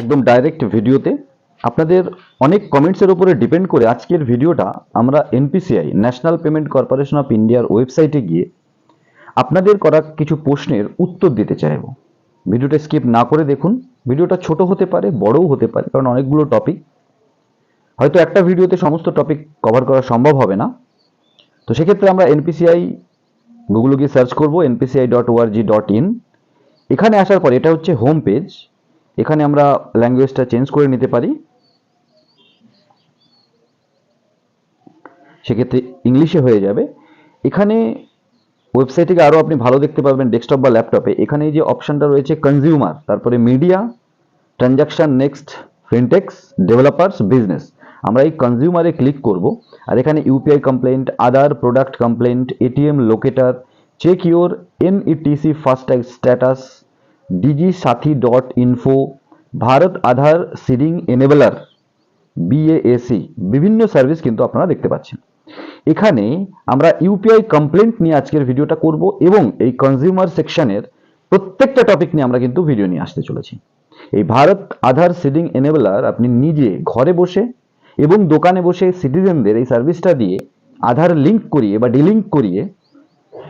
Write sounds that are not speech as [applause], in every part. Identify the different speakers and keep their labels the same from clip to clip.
Speaker 1: একদম ডাইরেক্ট ভিডিওতে। আপনাদের অনেক কমেন্টসের উপরে ডিপেন্ড করে আজকের ভিডিওটা আমরা NPCI national payment corporation of ইন্ডিয়ার ওয়েবসাইটে গিয়ে আপনাদের করা কিছু প্রশ্নের উত্তর দিতে চাইব। ভিডিওটা স্কিপ না করে দেখুন। ভিডিওটা ছোট হতে পারে, বড়ও হতে পারে, কারণ অনেকগুলো টপিক হয়তো একটা ভিডিওতে সমস্ত টপিক কভার করা সম্ভব হবে না। তো সেক্ষেত্রে আমরা এনপিসিআই গুগলে গিয়ে সার্চ করব NPCI dot ORG dot IN এখানে আসার পর এটা হচ্ছে হোম পেজ এখানে আমরা ল্যাঙ্গুয়েজটা চেঞ্জ করে নিতে পারি। সেক্ষেত্রে ইংলিশে হয়ে যাবে। এখানে ওয়েবসাইটটিকে আরও আপনি ভালো দেখতে পারবেন ডেস্কটপ বা ল্যাপটপে এখানে যে অপশনটা রয়েছে কনজিউমার তারপরে media transaction next fintechs developers business আমরা এই কনজিউমারে ক্লিক করব। আর এখানে UPI complaint other product complaint ATM locator check your NETC FASTag status DigiSaathi dot info Bharat Aadhaar seeding enabler BAAC বিভিন্ন সার্ভিস কিন্তু আপনারা দেখতে পাচ্ছেন। এখানে আমরা ইউপিআই কমপ্লেন্ট নিয়ে আজকের ভিডিওটা করব এবং এই কনজিউমার সেকশনের প্রত্যেকটা টপিক নিয়ে আমরা কিন্তু ভিডিও নিয়ে আসতে চলেছি। এই ভারত আধার সিডিং এনেবেলার আপনি নিজে ঘরে বসে এবং দোকানে বসে সিটিজেনদের এই সার্ভিসটা দিয়ে আধার লিঙ্ক করিয়ে বা ডিলিঙ্ক করিয়ে,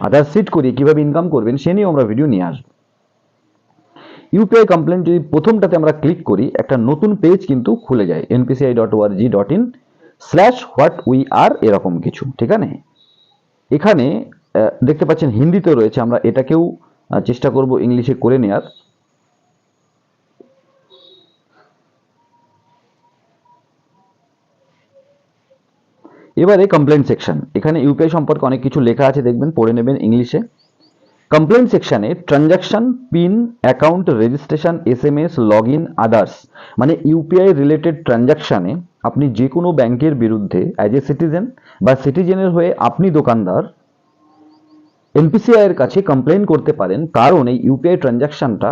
Speaker 1: আধার সিট করিয়ে কীভাবে ইনকাম করবেন সে নিয়েও আমরা ভিডিও নিয়ে আসব। ইউপিআই কমপ্লেন যদি প্রথমটাতে আমরা ক্লিক করি, একটা নতুন পেজ কিন্তু খুলে যায় NPCI dot ORG dot IN slash what we are এরকম কিছু, ঠিক আছে? এখানে দেখতে পাচ্ছেন হিন্দিতে রয়েছে, আমরা এটাকেও চেষ্টা করব ইংলিশে করে নেওয়ার এবারে কমপ্লেন সেকশন এখানে ইউপিআই সম্পর্কে অনেক কিছু লেখা আছে, দেখবেন, পড়ে নেবেন ইংলিশে। কমপ্লেন সেকশানে transaction pin account registration S M S log in others মানে ইউপিআই রিলেটেড ট্রানজাকশানে আপনি যে কোনো ব্যাংকের বিরুদ্ধে অ্যাজ এ সিটিজেন বা সিটিজেনের হয়ে আপনি দোকানদার এনপিসিআই এর কাছে কমপ্লেন করতে পারেন কারণ এই ইউপিআই ট্রানজাকশনটা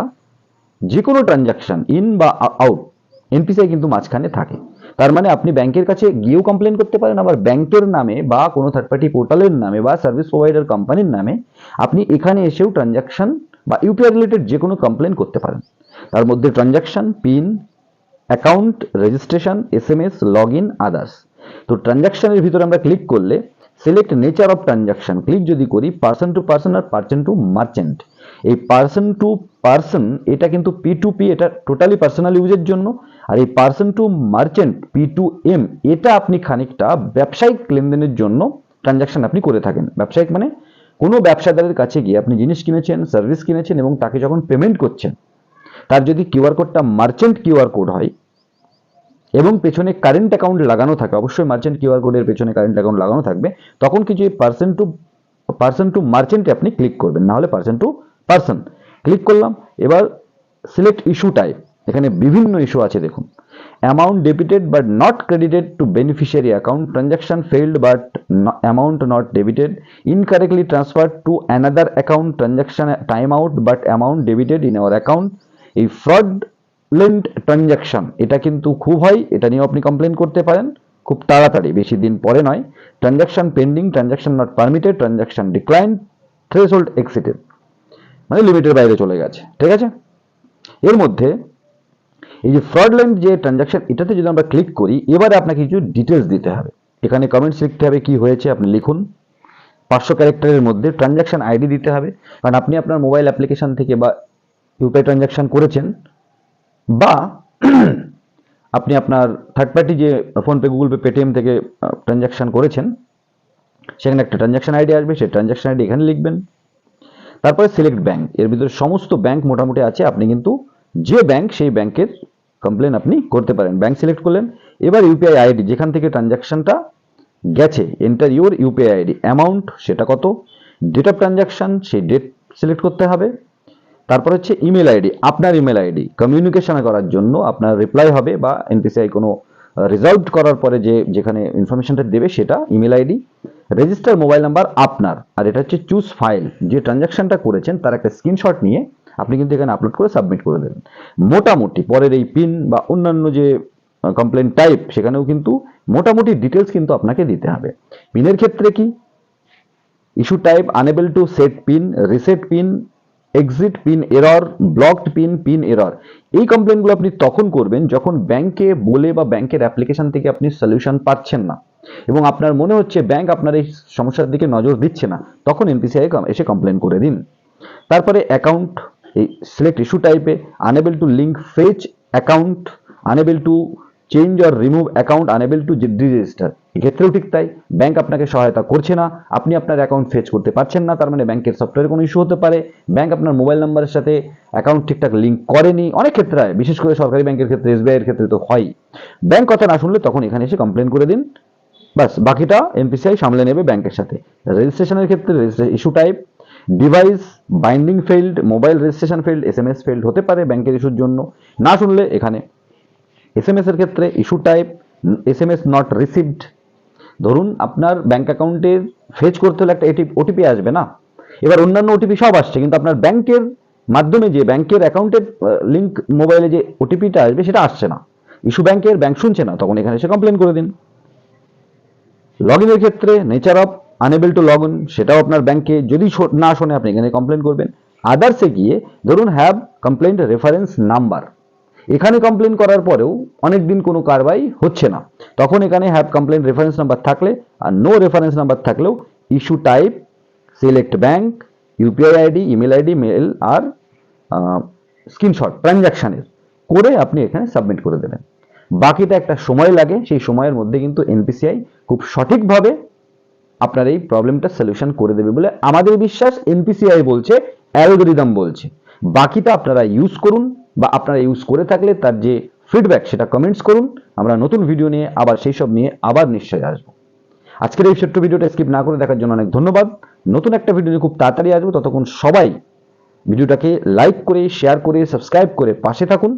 Speaker 1: যে কোনো ট্রানজাকশন ইন বা আউট এনপিসিআই কিন্তু মাঝখানে থাকে। তার মানে আপনি ব্যাংকের কাছে গিয়েও কমপ্লেন করতে পারেন, আবার ব্যাংকের নামে বা কোনো থার্ড পার্টি পোর্টালের নামে বা সার্ভিস প্রোভাইডার কোম্পানির নামে আপনি এখানে এসেও ট্রানজাকশন বা ইউপিআই রিলেটেড যে কোনো কমপ্লেন করতে পারেন। তার মধ্যে transaction pin account registration S M S log in others তো ট্রানজাকশনের ভিতরে আমরা ক্লিক করলে select nature of transaction click যদি করি পার্সন টু পার্সন আর পার্সন টু মার্চেন্ট এই পার্সন টু পার্সন এটা কিন্তু পি টু পি এটা টোটালি পার্সোনাল ইউজের জন্য। আর এই person to merchant P to M এটা আপনি খানিকটা ব্যবসায়িক লেনদেনের জন্য ট্রানজাকশন আপনি করে থাকেন। ব্যবসায়িক মানে কোনো ব্যবসাদারের কাছে গিয়ে আপনি জিনিস কিনেছেন সার্ভিস কিনেছেন এবং তাকে যখন পেমেন্ট করছেন, তার যদি কিউআর কোডটা মার্চেন্ট কিউআর কোড হয় এবং পেছনে কারেন্ট অ্যাকাউন্ট লাগানো থাকে, অবশ্যই মার্চেন্ট কিউআর কোডের পেছনে কারেন্ট অ্যাকাউন্ট লাগানো থাকবে, তখন কিছু পার্সন টু পার্সন টু মার্চেন্টে আপনি ক্লিক করবেন। না হলে পার্সন টু পার্সন ক্লিক করলাম, এবার সিলেক্ট ইস্যু টাইপ এখানে বিভিন্ন ইস্যু আছে, দেখুন। Amount debited but not credited to beneficiary account transaction failed but amount not debited incorrectly transfer to another account transaction time out but amount debited in our account এই fraudulent transaction এটা কিন্তু খুব হয়, এটা নিয়েও আপনি complain করতে পারেন। খুব তাড়াতাড়ি, বেশি দিন পরে নয়। Transaction pending transaction not permitted transaction decline threshold exceeded মানে লিমিটের বাইরে চলে গেছে, ঠিক আছে? এর মধ্যে এই যে ফ্রডল্যান্ড যে ট্রানজাকশন এটাতে যদি আমরা ক্লিক করি, এবারে আপনাকে কিছু ডিটেলস দিতে হবে। এখানে কমেন্টস লিখতে হবে কি হয়েছে, আপনি লিখুন। পাঁচশো ক্যারেক্টারের মধ্যে ট্রানজাকশন আইডি দিতে হবে। কারণ আপনি আপনার মোবাইল অ্যাপ্লিকেশন থেকে বা ইউপিআই ট্রানজাকশন করেছেন, বা [clears throat] আপনি আপনার থার্ড পার্টি যে ফোনপে গুগল পে পেটিএম থেকে ট্রানজাকশন করেছেন, সেখানে একটা ট্রানজাকশন আইডি আসবে। সেই ট্রানজাকশন আইডি এখানে লিখবেন। তারপরে সিলেক্ট ব্যাংক এর ভিতরে সমস্ত ব্যাংক মোটামুটি আছে, আপনি কিন্তু যে ব্যাংক সেই ব্যাংকের কমপ্লেন আপনি করতে পারেন। ব্যাংক সিলেক্ট করলেন, এবার ইউপিআই আইডি যেখান থেকে ট্রানজাকশনটা গেছে enter your UPI ID amount সেটা কত ডেট অফ ট্রানজাকশন সেই ডেট সিলেক্ট করতে হবে, তারপর হচ্ছে ইমেল আইডি আপনার ইমেল আইডি কমিউনিকেশন করার জন্য আপনার রিপ্লাই হবে বা এনপিসিআই কোনো রেজাল্ট করার পরে যে, যেখানে ইনফরমেশনটা দেবে সেটা email ID register mobile number আপনার। আর এটা হচ্ছে চুজ ফাইল। যে ট্রানজাকশনটা করেছেন, তার একটা স্ক্রিনশট নিয়ে আপনি কিন্তু এখানে আপলোড করে সাবমিট করে দেবেন। মোটামুটি পরের এই পিন বা অন্যান্য যে কমপ্লেন টাইপ সেখানেও কিন্তু মোটামুটি ডিটেলস কিন্তু আপনাকে দিতে হবে। পিনের ক্ষেত্রে কি? Issue type unable to set pin reset pin exit pin error blocked pin pin error এই কমপ্লেনগুলো আপনি তখন করবেন যখন ব্যাংকে বলে বা ব্যাংকের অ্যাপ্লিকেশন থেকে আপনি সলিউশন পাচ্ছেন না। এবং আপনার মনে হচ্ছে ব্যাংক আপনার এই সমস্যার দিকে নজর দিচ্ছে না, তখন এনপিসিআই এসে কমপ্লেন করে দিন। তারপরে অ্যাকাউন্ট এই সিলেক্ট ইস্যু টাইপে unable to link fetch account unable to change or remove account unable to register এক্ষেত্রেও ঠিক তাই। ব্যাংক আপনাকে সহায়তা করছে না। আপনি আপনার অ্যাকাউন্ট ফেচ করতে পারছেন না। তার মানে ব্যাংকের সফটওয়্যারে কোনো ইস্যু হতে পারে। ব্যাংক আপনার মোবাইল নাম্বারের সাথে অ্যাকাউন্ট ঠিকঠাক লিঙ্ক করেনি। অনেক ক্ষেত্রে হয়। বিশেষ করে সরকারি ব্যাংকের ক্ষেত্রে এসবিআই এর ক্ষেত্রে তো হয়। ব্যাংক কথা না শুনলে তখন এখানে এসে কমপ্লেন করে দিন। বাস বাকিটা এমপিসিআই সামলে নেবে ব্যাংকের সাথে। রেজিস্ট্রেশনের ক্ষেত্রে issue type device binding failed mobile registration failed S M S failed হতে পারে ব্যাংকের ইস্যুর জন্য। না শুনলে এখানে এস এম এর ক্ষেত্রে issue type S M S not received ধরুন আপনার ব্যাঙ্ক অ্যাকাউন্টের ফেচ করতে হলে একটা ওটিপি আসবে না? এবার অন্যান্য ওটিপি সব আসছে, কিন্তু আপনার ব্যাংকের মাধ্যমে যে ব্যাংকের অ্যাকাউন্টের লিঙ্ক মোবাইলে যে ওটিপিটা আসবে সেটা আসছে না। ইস্যু ব্যাংকের ব্যাংক শুনছে না, তখন এখানে এসে কমপ্লেন করে দিন। লগ ইনের ক্ষেত্রে nature of unable to log in সেটাও আপনার ব্যাংকে যদি না শোনে আপনি এখানে কমপ্লেন করবেন। আদার্সে গিয়ে ধরুন হ্যাভ কমপ্লেন্ট রেফারেন্স নাম্বার এখানে কমপ্লেন করার পরেও অনেক দিন কোনো কারবাই হচ্ছে না। তখন এখানে হ্যাভ কমপ্লেন রেফারেন্স নাম্বার থাকলে আর নো রেফারেন্স নাম্বার থাকলেও issue type select bank UPI ID email ID mail আর স্ক্রিনশট ট্রানজাকশানের করে আপনি এখানে সাবমিট করে দেবেন। বাকিটা একটা সময় লাগে, সেই সময়ের মধ্যে কিন্তু এনপিসিআই খুব সঠিকভাবে আপনার এই প্রবলেমটা সলিউশন করে দেবে বলে আমাদের বিশ্বাস এনপিসিআই বলছে অ্যালগোরিদম বলছে। বাকিটা আপনারা ইউজ করুন বা আপনারা ইউজ করে থাকলে তার যে ফিডব্যাক সেটা কমেন্টস করুন। আমরা নতুন ভিডিও নিয়ে আবার সেই সব নিয়ে আবার নিশ্চয়ই আসব। আজকের এই ছোট্ট ভিডিওটা স্কিপ না করে দেখার জন্য অনেক ধন্যবাদ। নতুন একটা ভিডিও নিয়ে খুব তাড়াতাড়ি আসব। ততক্ষণ সবাই ভিডিওটাকে লাইক করে শেয়ার করে সাবস্ক্রাইব করে পাশে থাকুন।